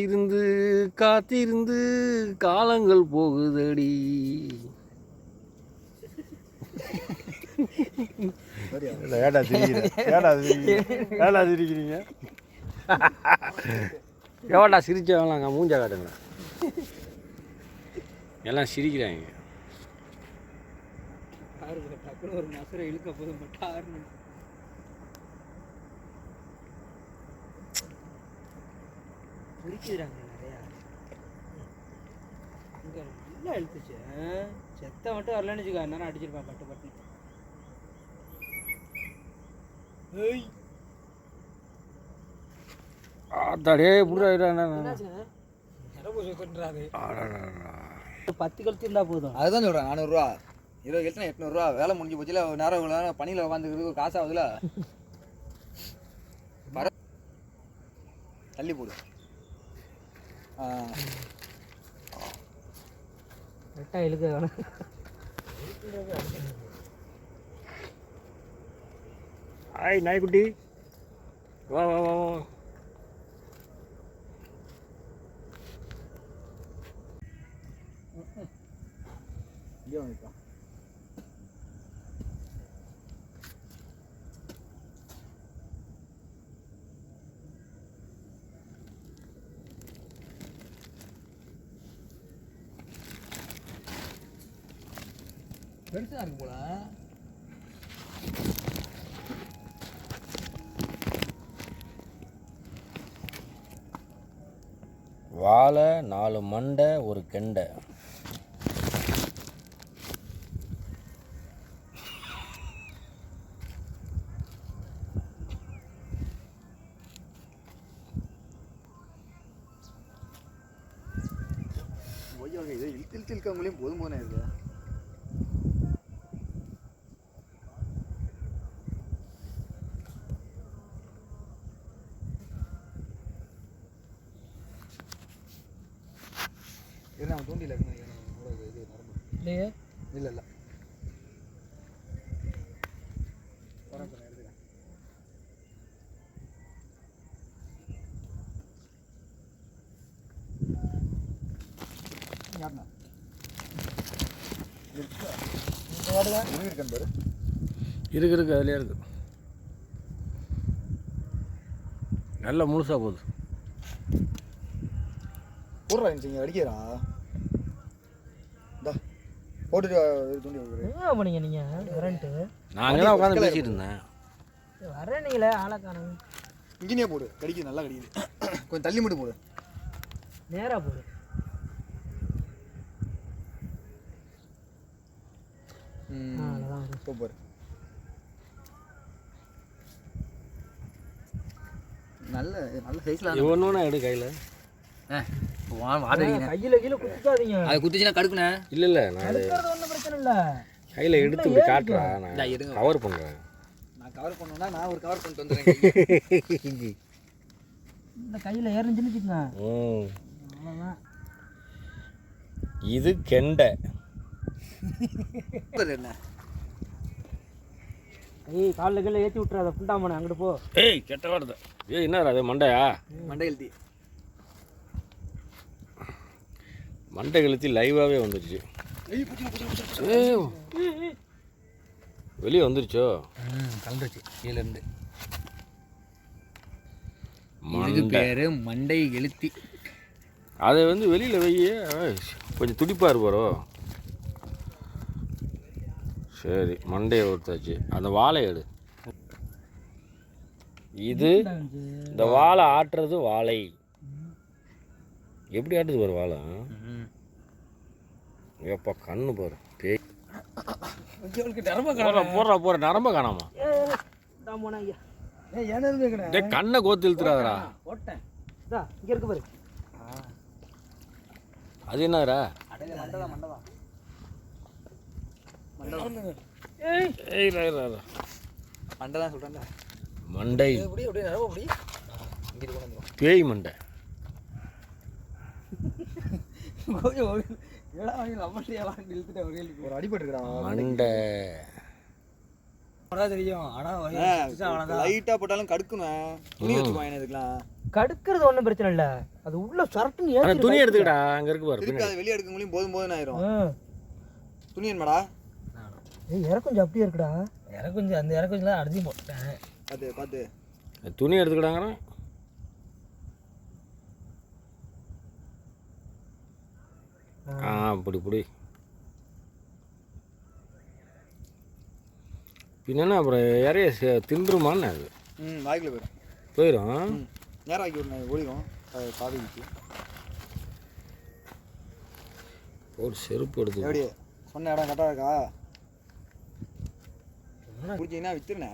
இருந்து காத்திருந்து காலங்கள் போகுதடி. ஏன்டா சிரிக்கிறீங்க? எவடா சிரிச்சவங்களாங்க மூஞ்சா காட்டுங்க. எல்லாம் சிரிக்கிறாங்க. டக்குனு ஒரு மசுரை இழுக்க போதும் குறிக்கிறாங்க நிறையா. இங்கே நல்லா இழுத்துச்சு ஆ? செத்த மட்டும் வரலன்னு வச்சுக்கோ நேரம் அடிச்சிருப்பான் பட்டு பட்டு ஏய். அடடடா. பத்து கழுத்து இருந்தால் போதும் அதுதான் சொல்கிறேன் நானூறுரூவா இருபது கழிச்சு எட்நூறுரூவா வேலை முடிஞ்சு போச்சுல ஒரு நேரம் இவ்வளோ நேரம் பணியில் வர தள்ளி போடு കറക്റ്റായി ഇളുക്കുകയാണ് ഹായ് നായ്ക്കുട്ടി വാ വാ വാ വാ ഇല്ല பெருசாக இருக்கு போல. வாழை நாலு மண்டை ஒரு கெண்டை. இதை இழுத்து இழுத்து இழுக்கவங்களையும் போதும் போதும் இருக்கு என்ன அவன் தூண்டில இருக்கு நினைக்கிறேன். அவ்வளவு இது நரம்பு இல்லையே? இல்லை இல்லை. இருக்கு இருக்கு அதுலேயே இருக்கு. நல்லா முழுசா போகுது. போடுறா அடிக்கிறா. போட்டுட்டு என்ன பண்ணீங்க நீங்கள் கரண்ட்டு நாங்கள் தான் உட்காந்து பேசிட்டு இருந்தேன். வரேனீங்களே ஆளை காணும். இங்கேயே போடு கடிக்குது நல்லா கடிக்குது. கொஞ்சம் தள்ளி மட்டும் போடு. நேராக போடு. ஆ. சூப்பர். நல்ல நல்ல சைஸில் இது ஒன்று ஒன்றா எடு கையில். கையில கீழே குத்தாதீங்க அது குத்துச்சுன்னா கடுக்குண்ணே. இல்லை இல்லை நான் அது இருக்கிறது ஒன்றும் பிரச்சனை இல்லை. கையில் எடுத்து இப்படி காட்டுறா நான் எடுங்க. கவர் பண்ணுறேன். நான் கவர் பண்ணணும்னா நான் ஒரு கவர் பண்ணிட்டு வந்துடுறேன். இந்த கையில் ஏறிஞ்சுன்னு வச்சுக்கோங்க. ம். அவ்வளோதான் இது கெண்டை. என்ன? ஏய் காலில் கீழே ஏற்றி விட்றாத புண்டாமண்ணே அங்கிட்டு போ. ஏய் கெட்ட வார்த்தை. ஏய் என்ன அது மண்டையா? மண்டை எழுதி மண்டை கழுத்தி லைவாகவே வந்துருச்சு. ஏய். வெளியே வந்துருச்சோ? ம் கலந்துருச்சு கீழேருந்து. மண்டை. பேர் மண்டை எழுத்தி. அதை வந்து வெளியில் வெய்ய கொஞ்சம் துடிப்பாக இருப்பாரோ சரி மண்டையை ஒருத்தாச்சு. அந்த வாழை எடு. இது இந்த வாழை ஆட்டுறது வாழை. எப்படி ஆட்டுது பாரு வாழை? எப்பா கண்ணு பாரு. பேய். போடுறா போடுறா போடுற நரம்ப காணாமா. கண்ணை கோத்து இதா இங்கே இருக்கு பாரு. அது என்னடா மண்டை. இல்ல. மண்டை. அப்படியே நிறவ அப்படி இங்கிட்டு கொண்டு வந்துடும் பேய் மண்டை ஒரு அடிபட்டு மண்டை தெரியும். ஆனால் லைட்டாக போட்டாலும் கடுக்கணும். துணி வச்சுக்குவாங்க இதுக்கெல்லாம்? கடுக்கிறது ஒன்றும் பிரச்சனை இல்லை. அது உள்ள சரட்டுன்னு ஏற்றி துணி எடுத்துக்கடா அங்கே இருக்கு பாரு திருப்பி அதை வெளியே எடுக்க முடியும் போதும் போதும் ஆயிரும். துணி என்னடா ஏய் இற கொஞ்சம் அப்படியே இருக்குடா. இற கொஞ்சம் அந்த இற கொஞ்சம் அடிச்சு போட்டேன் பார்த்து பார்த்து துணி எடுத்துக்கடாங்கிறேன் ஆ இப்படி இப்படி பின்னா அப்புறம் இறைய தின்றுமான்னு அது. ம் வாய்க்குள்ள போயிடும் போயிடும் நேரம் ஆக்கி விடணும் ஓடிடும் காவிக்கு ஒரு செருப்பு எடுத்து எப்படி சொன்ன இடம் கரெக்டாக இருக்கா? பிடிச்சிங்கன்னா வித்துருண்ணே